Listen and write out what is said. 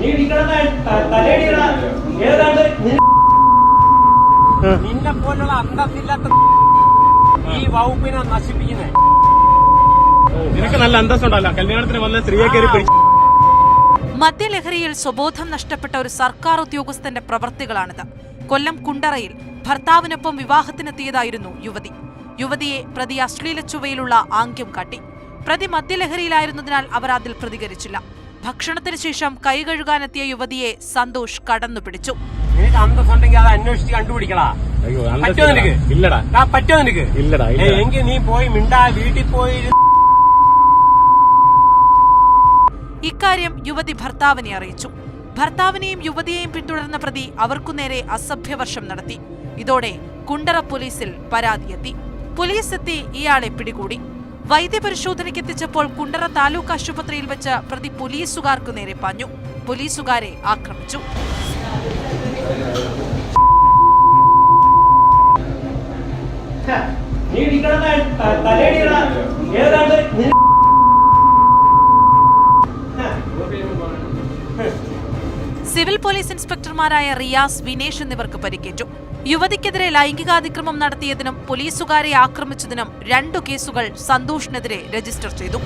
നീ ഇടിക്കണ തലയടിയണ ഏതാണ്ട് നിന്നെ പോലുള്ള അന്തസ്സില്ലാത്ത ഈ വകുപ്പിനെ നശിപ്പിക്കുന്നേ. നിനക്ക് നല്ല അന്തസ്സുണ്ടല്ലോ. കല്യാണത്തിന് വന്ന സ്ത്രീയെ കയറി പിടിച്ചു മദ്യലഹരിയിൽ സ്വബോധം നഷ്ടപ്പെട്ട ഒരു സർക്കാർ ഉദ്യോഗസ്ഥന്റെ പ്രവൃത്തികളാണിത് കൊല്ലം കുണ്ടറയിൽ ഭർത്താവിനൊപ്പം വിവാഹത്തിനെത്തിയതായിരുന്നു യുവതി. യുവതിയെ പ്രതി അശ്ലീല ചുവയിലുള്ള ആംഗ്യം കാട്ടി. പ്രതി മദ്യലഹരിയിലായിരുന്നതിനാൽ അവർ അതിൽ പ്രതികരിച്ചില്ല. ഭക്ഷണത്തിന് ശേഷം കൈ കഴുകാനെത്തിയ യുവതിയെ സന്തോഷ് കടന്നു പിടിച്ചു അന്തസ്സുണ്ടെങ്കിൽ അത് അന്വേഷിച്ച് കണ്ടുപിടിക്കടാ. അയ്യോ പറ്റോ നിനക്ക്? ഇല്ലടാ. ആ, പറ്റോ നിനക്ക്? ഇല്ലടാ എങ്കിൽ നീ പോയി മിണ്ടാ വീട്ടിൽ പോയി ഇക്കാര്യം യുവതി ഭർത്താവിനെ അറിയിച്ചു. ഭർത്താവിനെയും യുവതിയെയും പിന്തുടർന്ന പ്രതി അവർക്കു നേരെ അസഭ്യവർഷം നടത്തി. ഇതോടെ കുണ്ടറ പോലീസിൽ പരാതിയെത്തി. പോലീസ് എത്തി ഇയാളെ പിടികൂടി. വൈദ്യപരിശോധനയ്ക്ക് എത്തിച്ചപ്പോൾ കുണ്ടറ താലൂക്ക് ആശുപത്രിയിൽ വെച്ച് പ്രതി പോലീസുകാർക്കു നേരെ പാഞ്ഞു. പോലീസുകാരെ ആക്രമിച്ചു. നീ ഇടിക്കണ തലയടിയണ ഏതാണ്ട് സിവിൽ പോലീസ് ഇൻസ്പെക്ടർമാരായ റിയാസ് വിനേഷ് എന്നിവർക്ക് പരിക്കേറ്റു. യുവതിക്കെതിരെ ലൈംഗികാതിക്രമം നടത്തിയതിനും പോലീസുകാരെ ആക്രമിച്ചതിനും രണ്ടു കേസുകൾ സന്തോഷിനെതിരെ രജിസ്റ്റർ ചെയ്തു.